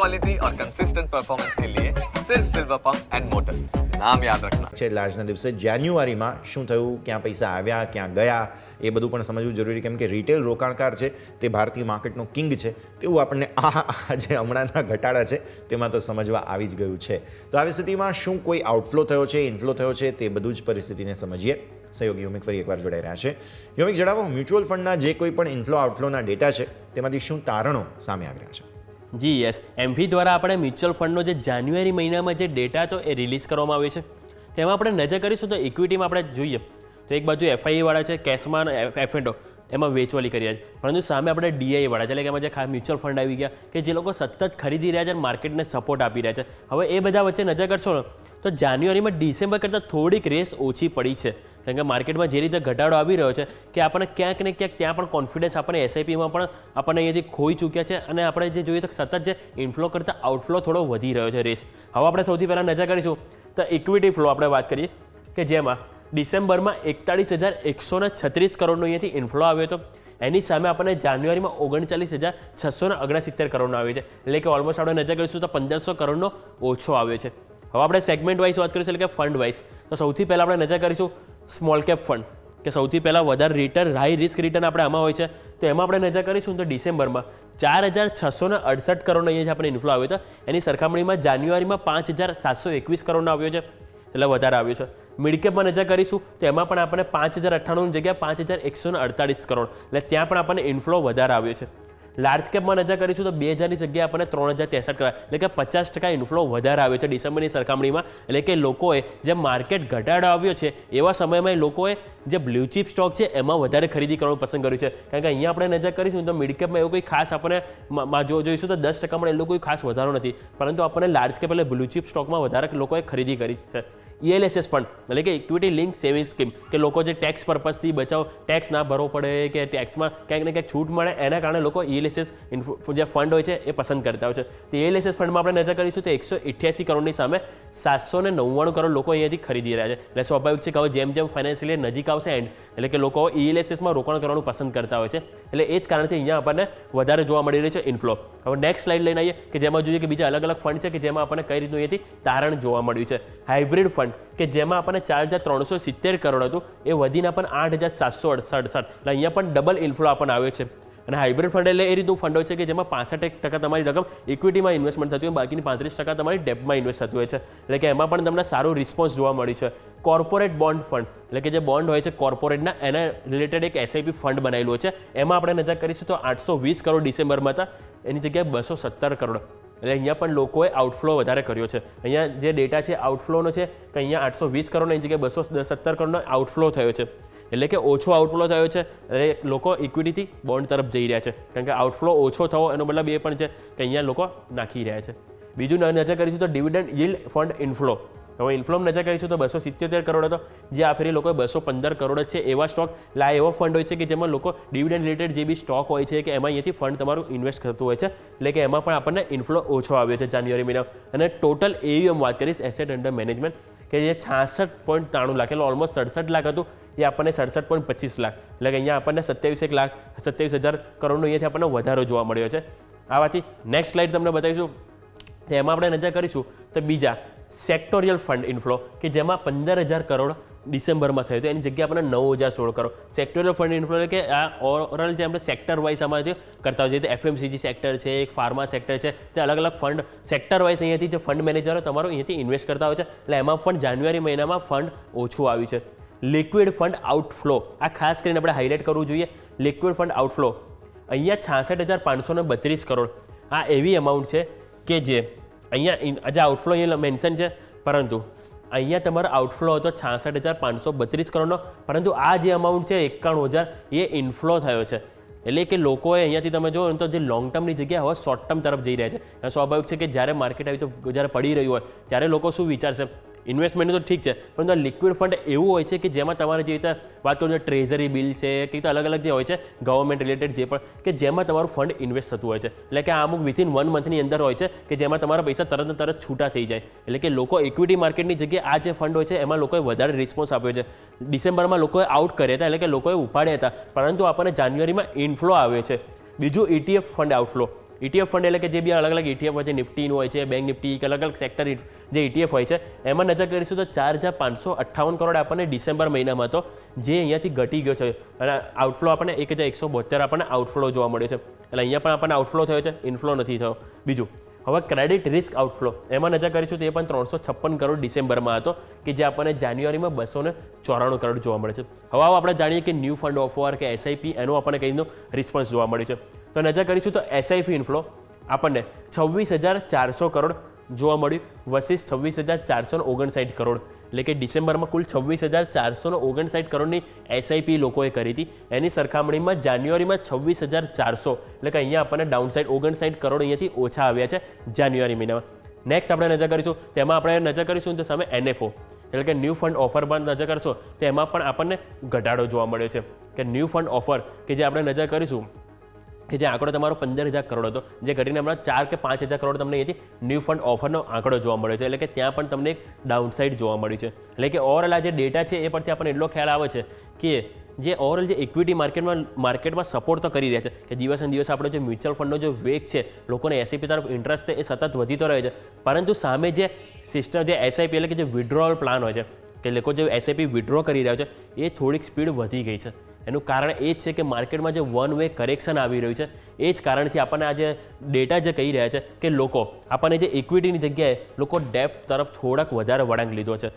Quality और consistent performance के लिए सिर्फ सिल्वर पंप्स एंड मोटर्स नाम याद रखना છે એટલે આજના દિવસે જાન્યુઆરીમાં શું થયું ક્યાં પૈસા આવ્યા ક્યાં ગયા એ બધું પણ સમજવું જરૂરી કેમ કે રિટેલ રોકાણકાર છે તે ભારતીય માર્કેટનો કિંગ છે તેવું આપણને આ આ જે હમણાંના ઘટાડા છે તેમાં તો સમજવા આવી જ ગયું છે તો આવી સ્થિતિમાં શું કોઈ આઉટફ્લો થયો છે ઇનફ્લો થયો છે તે બધું જ પરિસ્થિતિને સમજીએ સહયોગી યોમિક ફરી એકવાર જોડાઈ રહ્યા છે યોમિક જણાવો મ્યુચ્યુઅલ ફંડના જે કોઈ પણ ઇન્ફ્લો આઉટફ્લોના ડેટા છે તેમાંથી શું તારણો સામે આવી રહ્યા છે જી, યસ. એમફી દ્વારા આપણે મ્યુચ્યુઅલ ફંડનો જે જાન્યુઆરી મહિનામાં જે ડેટા હતો એ રિલીઝ કરવામાં આવ્યો છે. તેમાં આપણે નજર કરીશું તો ઇક્વિટીમાં આપણે જોઈએ. તો એક બાજુ એફઆઈવાળા છે કેશમાં એફએન્ડો એમાં વેચવાલી કરી રહ્યા છે. પરંતુ સામે આપણે ડીઆઈ વાળા છે, એટલે કે એમાં જે મ્યુચ્યુઅલ ફંડ આવી ગયા કે જે લોકો સતત ખરીદી રહ્યા છે અને માર્કેટને સપોર્ટ આપી રહ્યા છે. હવે એ બધા વચ્ચે નજર કરશો ને, તો જાન્યુઆરીમાં ડિસેમ્બર કરતાં થોડીક રેસ ઓછી પડી છે. કારણ કે માર્કેટમાં જે રીતે ઘટાડો આવી રહ્યો છે કે આપણને ક્યાંક ને ક્યાંક ત્યાં પણ કોન્ફિડન્સ આપણને એસઆઈપીમાં પણ આપણને અહીંયાથી ખોઈ ચૂક્યા છે અને આપણે જે જોઈએ તો સતત જે ઇન્ફ્લો કરતાં આઉટફ્લો થોડો વધી રહ્યો છે રેસ હવે આપણે સૌથી પહેલાં નજર કરીશું તો ઇક્વિટી ફ્લો આપણે વાત કરીએ કે જેમાં ડિસેમ્બરમાં એકતાળીસ હજાર એકસો છત્રીસ કરોડનો અહીંયાથી ઇન્ફ્લો આવ્યો હતો. એની સામે આપણને જાન્યુઆરીમાં ઓગણચાલીસ હજાર છસો ને ઓગણસિત્તેર કરોડનો આવ્યો છે. એટલે કે ઓલમોસ્ટ આપણે નજર કરીશું તો પંદરસો કરોડનો ઓછો આવ્યો છે. હવે આપણે સેગમેન્ટ વાઇઝ વાત કરીશું, એટલે કે ફંડ વાઇઝ તો સૌથી પહેલાં આપણે નજર કરીશું સ્મોલ કેપ ફંડ કે સૌથી પહેલાં વધારે રિટર્ન હાઈ રિસ્ક રિટર્ન આપણે આમાં હોય છે. તો એમાં આપણે નજર કરીશું તો ડિસેમ્બરમાં ચાર હજાર છસો ને અડસઠ કરોડનો અહીંયા આપણે ઇન્ફ્લો આવ્યો હતો, એની સરખામણીમાં જાન્યુઆરીમાં પાંચ હજાર સાતસો એકવીસ કરોડનો આવ્યો છે. એટલે વધારે આવ્યો છે. મિડકેપમાં નજર કરીશું, તો એમાં પણ આપણને પાંચ હજાર અઠ્ઠાણુંની જગ્યાએ પાંચ હજાર એકસો ને અડતાળીસ કરોડ. એટલે ત્યાં પણ આપણને ઇન્ફ્લો વધારે આવ્યો છે. લાર્જ કેપમાં નજર કરીશું, તો બે હજારની જગ્યાએ આપણને ત્રણ હજાર ત્રેસઠ કરાય. એટલે કે પચાસ ટકા ઇન્ફ્લો વધારે આવ્યો છે ડિસેમ્બરની સરખામણીમાં. એટલે કે લોકોએ જે માર્કેટ ઘટાડો આવ્યો છે, એવા સમયમાં એ લોકોએ જે બ્લુ ચીપ સ્ટોક છે, એમાં વધારે ખરીદી કરવાનું પસંદ કર્યું છે. કારણ કે અહીંયા આપણે નજર કરીશું, તો મિડ કેપમાં એવું કોઈ ખાસ આપણે જો, જોઈશું તો દસ ટકામાં એટલું કોઈ ખાસ વધારો નથી. પરંતુ આપણને લાર્જ કેપ એટલે બ્લુ ચીપ સ્ટોકમાં વધારે લોકોએ ખરીદી કરી છે. ઈએલએસએસ ફંડ એટલે કે ઇક્વિટી લિંક સેવિંગ સ્કીમ કે લોકો જે ટેક્સ પર્પઝથી બચાવ ટેક્સ ના ભરવો પડે, કે ટેક્સમાં ક્યાંક ને ક્યાંક છૂટ મળે, એના કારણે લોકો ઈએલએસએસ જે ફંડ હોય છે, એ પસંદ કરતા હોય છે. તો ઈએલએસએસ ફંડમાં આપણે નજર કરીશું તો એકસો ઇઠ્યાસી કરોડની સામે સાતસો ને નવ્વાણું કરોડ લોકો અહીંયાથી ખરીદી રહ્યા છે. એટલે સ્વાભાવિક છે કે હવે જેમ જેમ ફાઇનાન્શિયલી નજીક આવશે એન્ડ એટલે કે લોકો ઈએલએસએસમાં રોકાણ કરવાનું પસંદ કરતા હોય છે. એટલે એ જ કારણથી અહીંયા આપણને વધારે જોવા મળી રહ્યું છે ઇન્ફ્લો હવે નેક્સ્ટ સ્લાઇડ લઈને આવીએ કે જેમાં જોઈએ કે બીજા અલગ અલગ ફંડ છે કે જેમાં આપણને કઈ રીતનું અહીંયાથી તારણ જોવા મળ્યું છે. હાઇબ્રિડ ફંડ કે જેમાં આપણને ચાર હજાર ત્રણસો સિત્તેર કરોડ હતું, એ વધીને આપણને આઠ હજાર સાતસો અડસઠ એટલે અહીંયા પણ ડબલ ઇન્ફ્લો આપણને આવ્યો છે. અને હાઇબ્રિડ ફંડ એટલે એ રીતનું ફંડ છે કે જેમાં પાસઠ ટકા તમારી રકમ ઇક્વિટીમાં ઇન્વેસ્ટમેન્ટ થતી હોય, બાકીની પાંત્રીસ ટકા તમારી ડેપમાં ઇન્વેસ્ટ થતું હોય છે. એટલે કે એમાં પણ તમને સારું રિસ્પોન્સ જોવા મળ્યું છે. કોર્પોરેટ બોન્ડ ફંડ એટલે કે જે બોન્ડ હોય છે કોર્પોરેટના એના રિલેટેડ એક એસઆઈપી ફંડ બનાવેલો છે. એમાં આપણે નજર કરીશું તો આઠસો વીસ કરોડ ડિસેમ્બરમાં હતા. એની જગ્યાએ બસો સત્તર કરોડ. એટલે અહીંયા પણ લોકોએ આઉટફ્લો વધારે કર્યો છે. અહીંયા જે ડેટા છે આઉટફ્લોનો છે, કે અહીંયા આઠસો વીસ કરોડની જગ્યાએ બસો સત્તર કરોડનો આઉટફ્લો થયો છે. એટલે કે ઓછો આઉટફ્લો થયો છે એટલે લોકો ઇક્વિટીથી બોન્ડ તરફ જઈ રહ્યા છે. કારણ કે આઉટફ્લો ઓછો થવો એનો મતલબ એ પણ છે કે અહીંયા લોકો નાખી રહ્યા છે. બીજું નજર કરીશું તો ડિવિડન્ડ યીલ્ડ ફંડ ઇન્ફ્લો હવે ઇન્ફ્લોમ નજર કરીશું તો બસો સિત્યોતેર કરોડ હતો. જે આ ફેરી લોકોએ બસો પંદર કરોડ છે એવા સ્ટોક એટલે એવો ફંડ હોય છે કે જેમાં લોકો ડિવિડન્ડ રિલેટેડ જે બી સ્ટોક હોય છે કે એમાં અહીંયાથી ફંડ તમારું ઇન્વેસ્ટ થતું હોય છે. એટલે કે એમાં પણ આપણને ઇન્ફ્લો ઓછો આવ્યો છે જાન્યુઆરી મહિના. અને ટોટલ એવી એમ વાત કરીશ એસેટ અંડર મેનેજમેન્ટ કે જે છાસઠ પોઈન્ટ ત્રાણું લાખ, એટલે ઓલમોસ્ટ સડસઠ લાખ હતું. એ આપણને સડસઠ પોઈન્ટ પચીસ લાખ. એટલે કે અહીંયા આપણને સત્યાવીસ એક લાખ, સત્યાવીસ હજાર કરોડનો અહીંયાથી આપણને વધારો જોવા મળ્યો છે. આવાથી નેક્સ્ટ સ્લાઇડ તમને બતાવીશું. એમાં આપણે નજર કરીશું તો બીજા સેક્ટોરિયલ ફંડ ઇન્ફ્લો કે જેમાં પંદર હજાર કરોડ ડિસેમ્બરમાં થયું હતું. એની જગ્યાએ આપણે નવ હજાર સોળ કરોડ. સેક્ટોરિયલ ફંડ ઇન્ફ્લો એટલે કે આ ઓવરઓલ જે આપણે સેક્ટર વાઇઝ આમાંથી કરતા હોઈએ તો એફએમસીજી સેક્ટર છે, એક ફાર્મા સેક્ટર છે, તે અલગ અલગ ફંડ સેક્ટર વાઇઝ અહીંયાથી જે ફંડ મેનેજરો તમારો અહીંયાથી ઇન્વેસ્ટ કરતા હોય છે. એટલે એમાં પણ જાન્યુઆરી મહિનામાં ફંડ ઓછું આવ્યું છે. લિક્વિડ ફંડ આઉટફ્લો આ ખાસ કરીને આપણે હાઇલાઇટ કરવું જોઈએ. લિક્વિડ ફંડ આઉટફ્લો અહીંયા છાસઠ હજાર પાંચસો બત્રીસ કરોડ. આ એવી અમાઉન્ટ છે કે જે અહીંયા આજે આઉટફ્લો અહીંયા મેન્શન છે. પરંતુ અહીંયા તમારો આઉટફ્લો હતો છાસઠ હજાર પાંચસો બત્રીસ કરોડનો. પરંતુ આ જે અમાઉન્ટ છે, એકાણું હજાર, એ ઇન્ફ્લો થયો છે. એટલે કે લોકોએ અહીંયાથી તમે જોયો તો જે લોંગ ટર્મની જગ્યા હવે શોર્ટ ટર્મ તરફ જઈ રહ્યા છે. સ્વાભાવિક છે કે જ્યારે માર્કેટ આવી તો જ્યારે પડી રહ્યું હોય, ત્યારે લોકો શું વિચારશે? ઇન્વેસ્ટમેન્ટ તો ઠીક છે, પરંતુ આ લિક્વિડ ફંડ એવું હોય છે કે જેમાં તમારે જે રીતે વાત કરું ટ્રેઝરી બિલ છે, કે રીતે અલગ અલગ જે હોય છે ગવર્મેન્ટ રિલેટેડ જે પણ, કે જેમાં તમારું ફંડ ઇન્વેસ્ટ થતું હોય છે. એટલે કે આ અમુક વિથિન વન મંથની અંદર હોય છે કે જેમાં તમારા પૈસા તરત તરત છૂટા થઈ જાય. એટલે કે લોકો ઇક્વિટી માર્કેટની જગ્યાએ આ જે ફંડ હોય છે, એમાં લોકોએ વધારે રિસ્પોન્સ આપ્યો છે. ડિસેમ્બરમાં લોકોએ આઉટ કર્યા હતા, એટલે કે લોકોએ ઉપાડ્યા હતા, પરંતુ આપણને જાન્યુઆરીમાં ઇનફ્લો આવ્યો છે. બીજું ETF fund outflow ETF fund એટલે કે જે બી અલગ અલગ ETF હોય છે, નિફ્ટીનું હોય છે, બેંક નિફ્ટી કે અલગ અલગ સેક્ટર જે ETF હોય છે, એમાં નજર કરીશું તો ચાર હજાર પાંચસો અઠ્ઠાવન કરોડ આપણને ડિસેમ્બર મહિનામાં હતો, જે અહીંયાથી ઘટી ગયો છે. અને આઉટફ્લો આપણને એક હજાર એકસો બોતેર આપણને આઉટફ્લો જોવા મળ્યો છે. એટલે અહીંયા પણ આપણને આઉટફ્લો થયો છે ઇનફ્લો નથી થયો. બીજું, હવે ક્રેડિટ રિસ્ક આઉટફ્લો એમાં નજર કરીશું તો એ પણ ત્રણસો છપ્પન કરોડ ડિસેમ્બરમાં હતો, કે જે આપણને જાન્યુઆરીમાં બસો ને ચોરાણું કરોડ જોવા મળે છે. હવે આપણે જાણીએ કે ન્યૂ ફંડ ઓફર કે એસઆઈપી એનું આપણને કહીનો રિસ્પોન્સ જોવા મળ્યું છે. તો નજર કરીશું તો એસઆઈપી ઇન્ફ્લો આપણને છવ્વીસ હજાર ચારસો કરોડ જોવા મળ્યું. વસીસ છવ્વીસ હજાર ચારસો ઓગણસાઠ કરોડ. એટલે કે ડિસેમ્બરમાં કુલ છવ્વીસ હજાર ચારસો ઓગણસાઠ કરોડની એસઆઈપી લોકોએ કરી હતી. એની સરખામણીમાં જાન્યુઆરીમાં છવ્વીસ હજાર ચારસો. એટલે કે અહીંયા આપણને ડાઉનસાઇડ ઓગણસાઠ કરોડ અહીંયાથી ઓછા આવ્યા છે જાન્યુઆરી મહિનામાં. નેક્સ્ટ આપણે નજર કરીશું. તેમાં આપણે નજર કરીશું તો સામે એનએફઓ એટલે કે ન્યૂ ફંડ ઓફર પર નજર કરશો તો એમાં પણ આપણને ઘટાડો જોવા મળ્યો છે. કે ન્યૂ ફંડ ઓફર કે જે આપણે નજર કરીશું કે જે આંકડો તમારો પંદર હજાર કરોડ હતો, જે ઘટીને હમણાં ચાર કે પાંચ હજાર કરોડ તમને અહીંથી ન્યૂ ફંડ ઓફરનો આંકડો જોવા મળ્યો છે. એટલે કે ત્યાં પણ તમને એક ડાઉનસાઇડ જોવા મળ્યું છે. એટલે કે ઓવરઓલ આ જે ડેટા છે એ પરથી આપણને એટલો ખ્યાલ આવે છે કે જે ઓવરઓલ જે ઇક્વિટી માર્કેટમાં માર્કેટમાં સપોર્ટ તો કરી રહ્યા છે, કે દિવસે દિવસ આપણો જે મ્યુચ્યુઅલ ફંડનો જે વેગ છે, લોકોને એસઆઈપી તરફ ઇન્ટરેસ્ટ છે એ સતત વધી તો રહે છે. પરંતુ સામે જે સિસ્ટમ જે એસઆઈપી એટલે કે જે વિડ્રોઅલ પ્લાન હોય છે, કે લોકો જે એસઆઈપી વિડ્રો કરી રહ્યા છે, એ થોડીક સ્પીડ વધી ગઈ છે. એનું કારણ એ જ છે કે માર્કેટમાં જે વન વે કરેક્શન આવી રહ્યું છે, એ જ કારણથી આપણને આ જે ડેટા જે કહી રહ્યા છે કે લોકો, આપણને જે ઇક્વિટીની જગ્યાએ લોકો ડેપ્ટ તરફ થોડાક વધારે વળાંક લીધો છે.